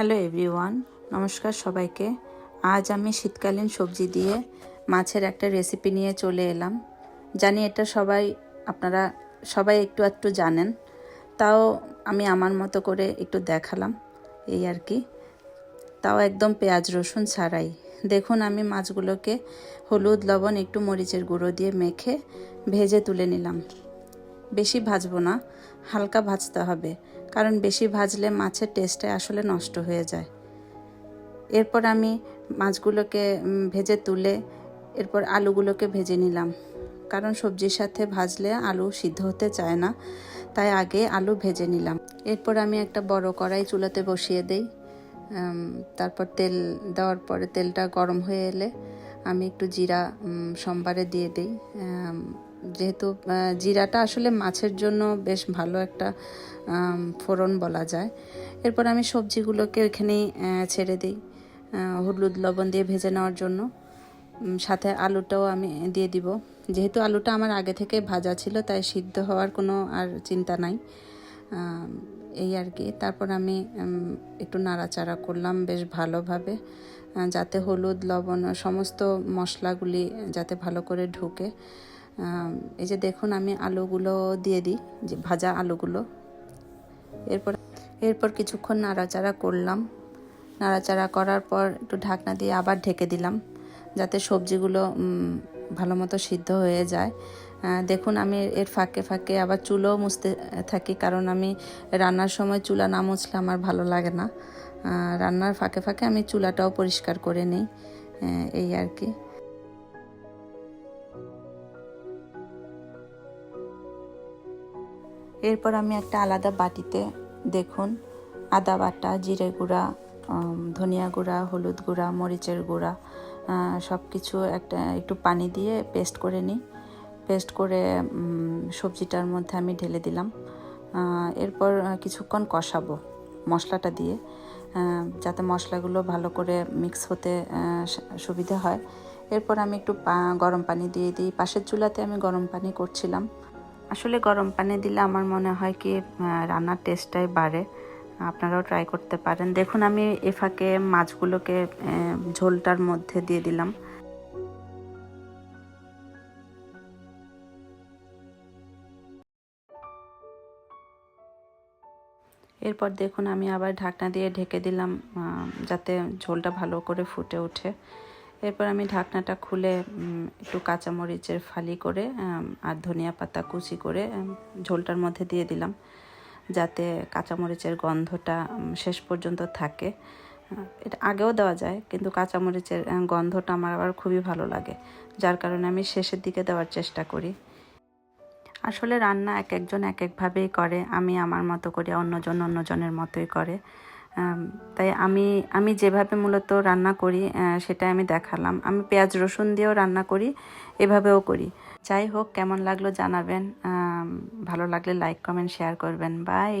Hello everyone নমস্কার সবাইকে। আজ আমি শীতকালীন সবজি দিয়ে মাছের একটা রেসিপি নিয়ে চলে এলাম। জানি এটা সবাই, আপনারা সবাই একটু একটু জানেন। তাও আমি আমার মতো করে একটু দেখালাম, এই আর কি। তাও একদম পেঁয়াজ, রসুন ছাড়াই। দেখুন, আমি মাছগুলোকে হলুদ, লবণ, একটু মরিচের গুঁড়ো দিয়ে মেখে ভেজে তুলে নিলাম। বেশি ভাজবো না, হালকা ভাজতে হবে। কারণ বেশি ভাজলে মাছের টেস্টটা আসলে নষ্ট হয়ে যায়। এরপর আমি মাছগুলোকে ভেজে তুলে এরপর আলুগুলোকে ভেজে নিলাম। কারণ সবজির সাথে ভাজলে আলু সিদ্ধ হতে চায় না, তাই আগে আলু ভেজে নিলাম। এরপর আমি একটা বড় কড়াই চুলাতে বসিয়ে দেই। তারপর তেল দেওয়ার পরে তেলটা গরম হয়ে এলে আমি একটু জিরা সোমবারে দিয়ে দিই। যেহেতু জিরাটা আসলে মাছের জন্য বেশ ভালো একটা ফোড়ন বলা যায়। এরপর আমি সবজিগুলোকে ওইখানেই ছেড়ে দিই হলুদ লবণ দিয়ে ভেজে নেওয়ার জন্য। সাথে আলুটাও আমি দিয়ে দিব। যেহেতু আলুটা আমার আগে থেকে ভাজা ছিল, তাই সিদ্ধ হওয়ার কোনো আর চিন্তা নাই। এই আর কি। তারপর আমি একটু নাড়াচাড়া করলাম বেশ ভালোভাবে যাতে হলুদ, লবণ, সমস্ত মশলাগুলি যাতে ভালো করে ঢুকে। এই যে দেখুন আমি আলুগুলো দিয়ে দিই, যে ভাজা আলুগুলো। এরপর এরপর কিছুক্ষণ নাড়াচাড়া করলাম। নাড়াচাড়া করার পর একটু ঢাকনা দিয়ে আবার ঢেকে দিলাম, যাতে সবজিগুলো ভালো মতো সিদ্ধ হয়ে যায়। দেখুন আমি এর ফাঁকে ফাঁকে আবার চুলোও মুছতে থাকি, কারণ আমি রান্নার সময় চুলা না মুছলে আমার ভালো লাগে না। রান্নার ফাঁকে ফাঁকে আমি চুলাটাও পরিষ্কার করে নিই এই আর কি। এরপর আমি একটা আলাদা বাটিতে দেখুন, আদা বাটা, জিরে গুঁড়া ধনিয়া গুঁড়া, হলুদ গুঁড়া, মরিচের গুঁড়া সব কিছু একটা একটু পানি দিয়ে পেস্ট করে নিই। পেস্ট করে সবজিটার মধ্যে আমি ঢেলে দিলাম। এরপর কিছুক্ষণ কষাবো মশলাটা দিয়ে। যাতে মশলাগুলো ভালো করে মিক্স হতে সুবিধা হয়। এরপর আমি একটু গরম পানি দিয়ে দিই। পাশের চুলাতে আমি গরম পানি করছিলাম। আসলে গরম পানি দিলে আমার মনে হয় কি রান্নার টেস্টটাই বাড়ে। আপনারাও ট্রাই করতে পারেন। দেখুন, আমি এ ফাঁকে মাছগুলোকে ঝোলটার মধ্যে দিয়ে দিলাম। এরপর দেখুন, আমি আবার ঢাকনা দিয়ে ঢেকে দিলাম যাতে ঝোলটা ভালো করে ফুটে ওঠে। এরপর আমি ঢাকনাটা খুলে একটু কাঁচামরিচের ফালি করে আর ধনিয়া পাতা কুচি করে ঝোলটার মধ্যে দিয়ে দিলাম, যাতে কাঁচামরিচের গন্ধটা শেষ পর্যন্ত থাকে। এটা আগেও দেওয়া যায়, কিন্তু কাঁচামরিচের গন্ধটা আমার আবার খুবই ভালো লাগে, যার কারণে আমি শেষের দিকে দেওয়ার চেষ্টা করি। আসলে রান্না এক একজন এক একভাবেই করে, আমি আমার মতো করি, অন্যজন অন্যজনের মতোই করে। তাই আমি আমি যেভাবে মূলত রান্না করি সেটা আমি দেখালাম। আমি পেঁয়াজ রসুন দিয়েও রান্না করি, এভাবেও করি। যাই হোক, কেমন লাগল জানাবেন। ভালো লাগলে লাইক কমেন্ট শেয়ার করবেন। বাই